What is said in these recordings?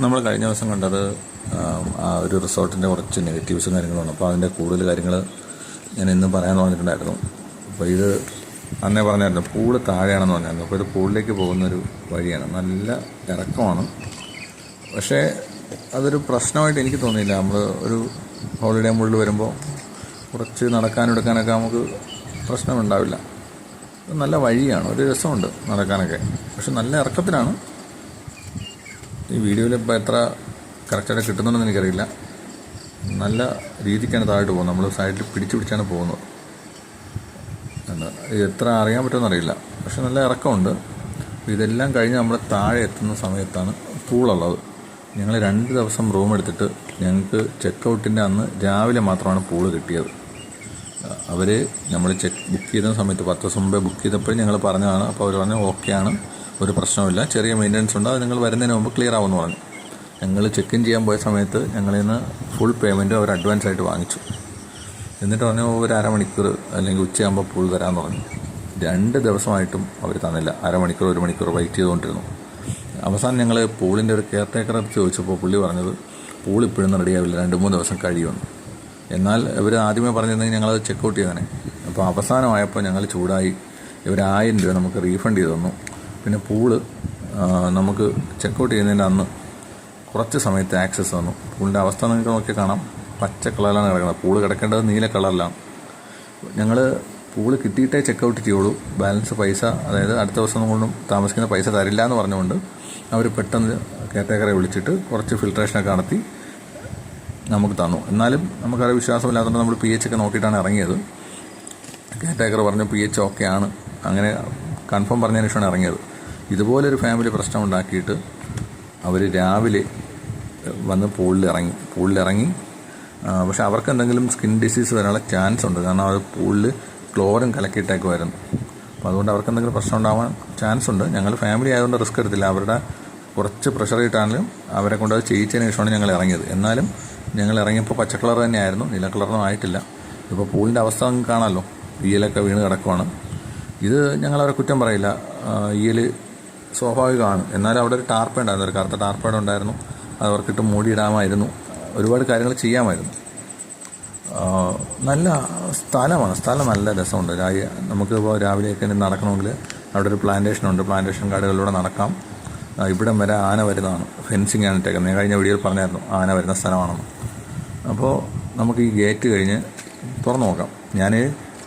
നമ്മൾ കഴിഞ്ഞ ദിവസം കണ്ടത് ഒരു റിസോർട്ടിന്റെ കുറച്ച് നെഗറ്റീവ്സും കാര്യങ്ങളുമാണ്. അപ്പോൾ അതിന്റെ കൂടുതൽ കാര്യങ്ങൾ ഞാൻ ഇന്ന് പറയാൻ പറഞ്ഞിട്ടുണ്ടായിരുന്നു. അപ്പോൾ ഇത് അന്നേ പറഞ്ഞായിരുന്നു പൂൾ താഴെയാണെന്ന് പറഞ്ഞായിരുന്നു. അപ്പോൾ ഇത് പൂളിലേക്ക് പോകുന്നൊരു വഴിയാണ്. നല്ല ഇറക്കമാണ്. പക്ഷേ അതൊരു പ്രശ്നമായിട്ട് എനിക്ക് തോന്നിയില്ല. നമ്മൾ ഒരു ഹോളിഡേ മുകളിൽ വരുമ്പോൾ കുറച്ച് നടക്കാനും എടുക്കാനൊക്കെ നമുക്ക് പ്രശ്നമുണ്ടാവില്ല. നല്ല വഴിയാണ്. ഒരു രസമുണ്ട് നടക്കാനൊക്കെ. പക്ഷെ നല്ല ഇറക്കത്തിലാണ്. ഈ വീഡിയോയിൽ ഇപ്പോൾ എത്ര കറക്റ്റായിട്ട് കിട്ടുന്നുണ്ടെന്ന് എനിക്കറിയില്ല. നല്ല രീതിക്കാണ് താഴോട്ട് പോകുന്നത്. നമ്മൾ സൈഡിൽ പിടിച്ചു പിടിച്ചാണ് പോകുന്നത്. എത്ര അറിയാൻ പറ്റുമെന്ന് അറിയില്ല. പക്ഷെ നല്ല ഇറക്കമുണ്ട്. ഇതെല്ലാം കഴിഞ്ഞ് നമ്മൾ താഴെ എത്തുന്ന സമയത്താണ് പൂളുള്ളത് ഞങ്ങൾ രണ്ട് ദിവസം റൂം എടുത്തിട്ട് ഞങ്ങൾക്ക് ചെക്ക് ഔട്ടിന്റെ അന്ന് രാവിലെ മാത്രമാണ് പൂൾ കിട്ടിയത്. അവർ നമ്മൾ ചെക്ക് ബുക്ക് ചെയ്ത സമയത്ത് പത്ത് ദിവസം മുമ്പേ ബുക്ക് ചെയ്തപ്പോഴും ഞങ്ങൾ പറഞ്ഞതാണ്. അപ്പോൾ അവർ പറഞ്ഞു ഓക്കെയാണ് ഒരു പ്രശ്നമില്ല ചെറിയ മെയിന്റനൻസ് ഉണ്ട്. അത് നിങ്ങൾ വരുന്നതിന് മുമ്പ് ക്ലിയർ ആവുമെന്ന് പറഞ്ഞു. ഞങ്ങൾ ചെക്ക് ഇൻ ചെയ്യാൻ പോയ സമയത്ത് ഞങ്ങളിൽ നിന്ന് ഫുൾ പേയ്മെന്റ് അവർ അഡ്വാൻസ് ആയിട്ട് വാങ്ങിച്ചു. എന്നിട്ട് പറഞ്ഞു ഒരു അരമണിക്കൂർ അല്ലെങ്കിൽ ഉച്ചയാകുമ്പോൾ പൂൾ തരാമെന്ന് പറഞ്ഞു. രണ്ട് ദിവസമായിട്ടും അവർ തന്നില്ല. അരമണിക്കൂർ ഒരു മണിക്കൂർ വെയിറ്റ് ചെയ്തുകൊണ്ടിരുന്നു. അവസാനം ഞങ്ങൾ പൂളിന്റെ ഒരു കെയർ ചോദിച്ചപ്പോൾ പുള്ളി പറഞ്ഞത് പൂൾ ഇപ്പോഴൊന്നും റെഡിയാവില്ല രണ്ട് മൂന്ന് ദിവസം കഴിയുമെന്ന്. എന്നാൽ ഇവർ ആദ്യമേ പറഞ്ഞിരുന്നെങ്കിൽ ഞങ്ങളത് ചെക്ക് ഔട്ട് ചെയ്തേനെ. അപ്പോൾ അവസാനമായപ്പോൾ ഞങ്ങൾ ചൂടായി. ഇവർ ആയിരം രൂപ നമുക്ക് റീഫണ്ട് ചെയ്തു തന്നു. പിന്നെ പൂൾ നമുക്ക് ചെക്കൗട്ട് ചെയ്യുന്നതിന്റെ അന്ന് കുറച്ച് സമയത്ത് ആക്സസ് വന്നു. പൂളിന്റെ അവസ്ഥ നിങ്ങൾക്ക് നോക്കി കാണാം. പച്ച കളറിലാണ് കിടക്കുന്നത്. പൂൾ കിടക്കേണ്ടത് നീല കളറിലാണ്. ഞങ്ങൾ പൂൾ കിട്ടിയിട്ടേ ചെക്കൗട്ട് ചെയ്യുള്ളൂ. ബാലൻസ് പൈസ അതായത് അടുത്ത ദിവസം കൊണ്ടും താമസിക്കുന്ന പൈസ തരില്ല എന്ന് പറഞ്ഞുകൊണ്ട് അവർ പെട്ടെന്ന് കെയർടേക്കറെ വിളിച്ചിട്ട് കുറച്ച് ഫിൽട്രേഷനൊക്കെ നടത്തി നമുക്ക് തന്നു. എന്നാലും നമുക്കത് വിശ്വാസമില്ലാത്തതുകൊണ്ട് നമ്മൾ പി എച്ച് ഒക്കെ നോക്കിയിട്ടാണ് ഇറങ്ങിയത്. കെയർടേക്കർ പറഞ്ഞു പി എച്ച് ഓക്കെ ആണ്. അങ്ങനെ കൺഫേം പറഞ്ഞതിന് ശേഷമാണ് ഇറങ്ങിയത്. ഇതുപോലൊരു ഫാമിലി പ്രശ്നം ഉണ്ടാക്കിയിട്ട് അവർ രാവിലെ വന്ന് പൂളിലിറങ്ങി പൂളിലിറങ്ങി പക്ഷെ അവർക്ക് എന്തെങ്കിലും സ്കിൻ ഡിസീസ് വരാനുള്ള ചാൻസ് ഉണ്ട്. കാരണം അവർ പൂളിൽ ക്ലോറിൻ കലക്കിയിട്ടേക്ക് വരുന്നു അപ്പോൾ അതുകൊണ്ട് അവർക്ക് എന്തെങ്കിലും പ്രശ്നം ഉണ്ടാവാൻ ചാൻസ് ഉണ്ട്. ഞങ്ങൾ ഫാമിലി ആയതുകൊണ്ട് റിസ്ക് എടുത്തില്ല. അവരുടെ കുറച്ച് പ്രഷർ ഇട്ടാണെങ്കിലും അവരെ കൊണ്ട് അത് ചെയ്യിച്ചതിന് ശേഷമാണ് ഞങ്ങൾ ഇറങ്ങിയത്. എന്നാലും ഞങ്ങൾ ഇറങ്ങിയപ്പോൾ പച്ച കളർ തന്നെയായിരുന്നു. നീല കളറൊന്നും ആയിട്ടില്ല. ഇപ്പോൾ പൂളിന്റെ അവസ്ഥ നിങ്ങൾക്ക് കാണാമല്ലോ ഈയലൊക്കെ വീണ് കിടക്കുവാണ്. ഇത് ഞങ്ങളവരെ കുറ്റം പറയില്ല. ഈയൽ സ്വാഭാവികമാണ്. എന്നാലും അവിടെ ഒരു ടാർപ്പ ഉണ്ടായിരുന്നു ഒരു കറുത്ത ടാർപ്പേഡ് ഉണ്ടായിരുന്നു. അത് അവർക്കിട്ട് മൂടിയിടാമായിരുന്നു. ഒരുപാട് കാര്യങ്ങൾ ചെയ്യാമായിരുന്നു. നല്ല സ്ഥലമാണ് സ്ഥലം നല്ല രസമുണ്ട്. നമുക്ക് ഇപ്പോൾ രാവിലെയൊക്കെ നടക്കണമെങ്കിൽ അവിടെ ഒരു പ്ലാന്റേഷൻ ഉണ്ട്. പ്ലാന്റേഷൻ കാടുകളിലൂടെ നടക്കാം. ഇവിടം വരെ ആന വരുന്നതാണ്. ഫെൻസിങ് ആണ് ഇട്ടേക്കുന്നത്. ഞാൻ കഴിഞ്ഞ വീഡിയോയിൽ പറഞ്ഞായിരുന്നു ആന വരുന്ന സ്ഥലമാണെന്ന്. അപ്പോൾ നമുക്ക് ഈ ഗേറ്റ് കഴിഞ്ഞ് തുറന്നു നോക്കാം. ഞാൻ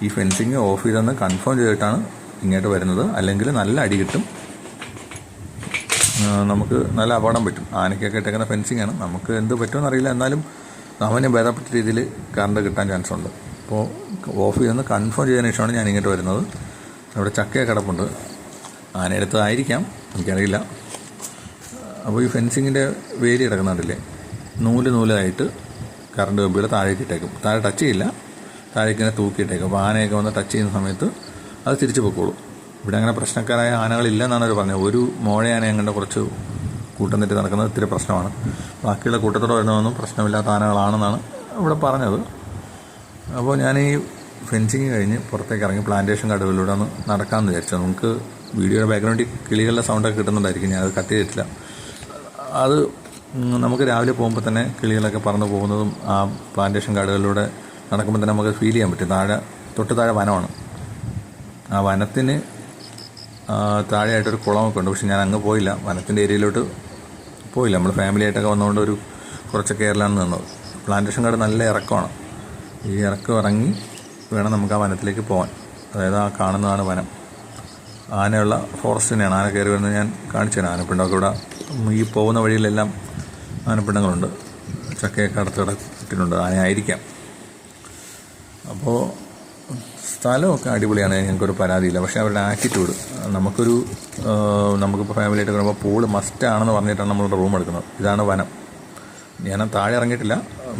ഈ ഫെൻസിങ് ഓഫ് ചെയ്തെന്ന് കൺഫേം ചെയ്തിട്ടാണ് ഇങ്ങോട്ട് വരുന്നത്. അല്ലെങ്കിൽ നല്ല അടി കിട്ടും. നമുക്ക് നല്ല അപകടം പറ്റും. ആനയ്ക്കൊക്കെ ഇട്ടേക്കുന്ന ഫെൻസിങ് ആണ്. നമുക്ക് എന്ത് പറ്റുമെന്ന് അറിയില്ല. എന്നാലും സാമാന്യം ഭേദപ്പെട്ട രീതിയിൽ കറണ്ട് കിട്ടാൻ ചാൻസ് ഉണ്ട്. അപ്പോൾ ഓഫ് ചെയ്തെന്ന് കൺഫേം ചെയ്തതിന് ശേഷമാണ് ഞാൻ ഇങ്ങോട്ട് വരുന്നത്. അവിടെ ചക്കയൊക്കെ കിടപ്പുണ്ട്. ആനയെടുത്തതായിരിക്കാം എനിക്കറിയില്ല. അപ്പോൾ ഈ ഫെൻസിങ്ങിന്റെ വേലി കിടക്കുന്നുണ്ടല്ലേ നൂൽ നൂലായിട്ട് കറണ്ട് കമ്പികൾ താഴേക്ക് ഇട്ടേക്കും. താഴെ ടച്ച് ചെയ്യില്ല. താഴേക്ക് ഇങ്ങനെ തൂക്കിയിട്ടേക്കും. അപ്പോൾ ആനയൊക്കെ വന്ന് ടച്ച് ചെയ്യുന്ന സമയത്ത് അത് തിരിച്ചു പൊക്കോളും. ഇവിടെ അങ്ങനെ പ്രശ്നക്കാരായ ആനകളില്ലെന്നാണ് അവർ പറഞ്ഞത്. ഒരു മോഴയാന അങ്ങനെ കുറച്ച് കൂട്ടം തെറ്റി നടക്കുന്നത് ഇത്തിരി പ്രശ്നമാണ്. ബാക്കിയുള്ള കൂട്ടത്തോടെ വരുന്നതൊന്നും പ്രശ്നമില്ലാത്ത ആനകളാണെന്നാണ് ഇവിടെ പറഞ്ഞത്. അപ്പോൾ ഞാൻ ഈ ഫെൻസിങ് കഴിഞ്ഞ് പുറത്തേക്ക് ഇറങ്ങി പ്ലാന്റേഷൻ കടകളിലൂടെ ഒന്ന് നടക്കാമെന്ന് വിചാരിച്ചു നമുക്ക് വീഡിയോയുടെ ബാക്ക്ഗ്രൗണ്ടിൽ കിളികളുടെ സൗണ്ടൊക്കെ കിട്ടുന്നുണ്ടായിരിക്കും. അത് കട്ട് ചെയ്തിട്ടില്ല. അത് നമുക്ക് രാവിലെ പോകുമ്പോൾ തന്നെ കിളികളൊക്കെ പറന്ന് പോകുന്നതും ആ പ്ലാന്റേഷൻ കാടുകളിലൂടെ നടക്കുമ്പോൾ തന്നെ നമുക്ക് ഫീൽ ചെയ്യാൻ പറ്റും. താഴെ തൊട്ട് താഴെ വനമാണ്. ആ വനത്തിന് താഴെയായിട്ടൊരു കുളമൊക്കെ ഉണ്ട്. പക്ഷെ ഞാൻ അങ്ങ് പോയില്ല. വനത്തിന്റെ ഏരിയയിലോട്ട് പോയില്ല. നമ്മൾ ഫാമിലി ആയിട്ടൊക്കെ വന്നുകൊണ്ട് ഒരു കുറച്ച് കയറലാണ് നിന്നത് പ്ലാന്റേഷൻ കാട് നല്ല ഇറക്കമാണ്. ഈ ഇറക്കം ഇറങ്ങി വേണം നമുക്ക് ആ വനത്തിലേക്ക് പോകാൻ അതായത് ആ കാണുന്നതാണ് വനം. ആനയുള്ള ഫോറസ്റ്റ് തന്നെയാണ് ആന കയറി വരുന്നത് ഞാൻ കാണിച്ചു തരാം ആനപ്പിണ്ടൊക്കെ ഇവിടെ ഈ പോകുന്ന വഴിയിലെല്ലാം ആനപ്പിണ്ടങ്ങളുണ്ട്. ചക്കയൊക്കെ അടുത്ത് കിട്ടിയിട്ടുണ്ട് ആനയായിരിക്കാം. അപ്പോൾ സ്ഥലമൊക്കെ അടിപൊളിയാണ്. ഞങ്ങൾക്കൊരു പരാതിയില്ല. പക്ഷേ അവരുടെ ആറ്റിറ്റ്യൂഡ് നമുക്കൊരു നമുക്കിപ്പോൾ ഫാമിലി ആയിട്ട് വരുമ്പോൾ പൂൾ മസ്റ്റാണെന്ന് പറഞ്ഞിട്ടാണ് നമ്മൾ റൂം എടുക്കുന്നത്. ഇതാണ് വനം. ഞാൻ താഴെ ഇറങ്ങിയിട്ടില്ല.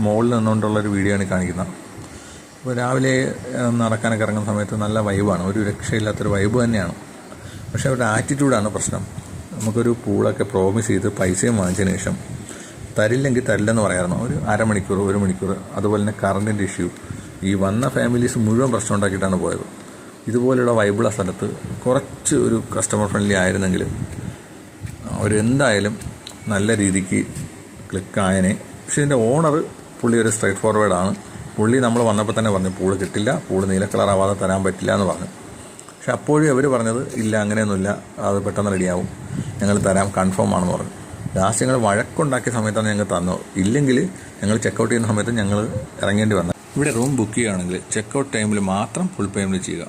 മുകളിൽ നിന്നുകൊണ്ടുള്ള ഒരു വീഡിയോ ആണ് കാണിക്കുന്നത്. അപ്പോൾ രാവിലെ നടക്കാനൊക്കെ ഇറങ്ങുന്ന സമയത്ത് നല്ല വൈബാണ് ഒരു രക്ഷയില്ലാത്തൊരു വൈബ് തന്നെയാണ്. പക്ഷേ അവരുടെ ആറ്റിറ്റ്യൂഡാണ് പ്രശ്നം. നമുക്കൊരു പൂളൊക്കെ പ്രോമിസ് ചെയ്ത് പൈസയും വാങ്ങിച്ചതിന് ശേഷം തരില്ലെങ്കിൽ തരില്ലെന്ന് പറയാമായിരുന്നു ഒരു അരമണിക്കൂർ ഒരു മണിക്കൂർ അതുപോലെ തന്നെ കറണ്ടിന്റെ ഇഷ്യൂ ഈ വന്ന ഫാമിലീസ് മുഴുവൻ പ്രശ്നം ഉണ്ടാക്കിയിട്ടാണ് പോയത്. ഇതുപോലെയുള്ള വൈബിള സ്ഥലത്ത് കുറച്ച് ഒരു കസ്റ്റമർ ഫ്രണ്ട്ലി ആയിരുന്നെങ്കിൽ അവരെന്തായാലും നല്ല രീതിക്ക് ക്ലിക്കായനെ പക്ഷേ ഇതിന്റെ ഓണർ പുള്ളി ഒരു സ്ട്രൈറ്റ് ഫോർവേഡാണ് പുള്ളി നമ്മൾ വന്നപ്പോൾ തന്നെ പറഞ്ഞു പൂൾ കിട്ടില്ല പൂൾ നീല കളർ ആവാതെ തരാൻ പറ്റില്ല എന്ന് പറഞ്ഞു. പക്ഷെ അപ്പോഴും അവർ പറഞ്ഞത് ഇല്ല അങ്ങനെയൊന്നുമില്ല അത് പെട്ടെന്ന് റെഡിയാവും ഞങ്ങൾ തരാം കൺഫേം ആണെന്ന് പറഞ്ഞു. ലാസ്റ്റ് ഞങ്ങൾ വഴക്കുണ്ടാക്കിയ സമയത്താണ് ഞങ്ങൾ തന്നത്. ഇല്ലെങ്കിൽ ഞങ്ങൾ ചെക്കൗട്ട് ചെയ്യുന്ന സമയത്ത് ഞങ്ങൾ ഇറങ്ങേണ്ടി വന്നത്. ഇവിടെ റൂം ബുക്ക് ചെയ്യുകയാണെങ്കിൽ ചെക്കൗട്ട് ടൈമിൽ മാത്രം ഫുൾ പേയ്മെന്റ് ചെയ്യുക.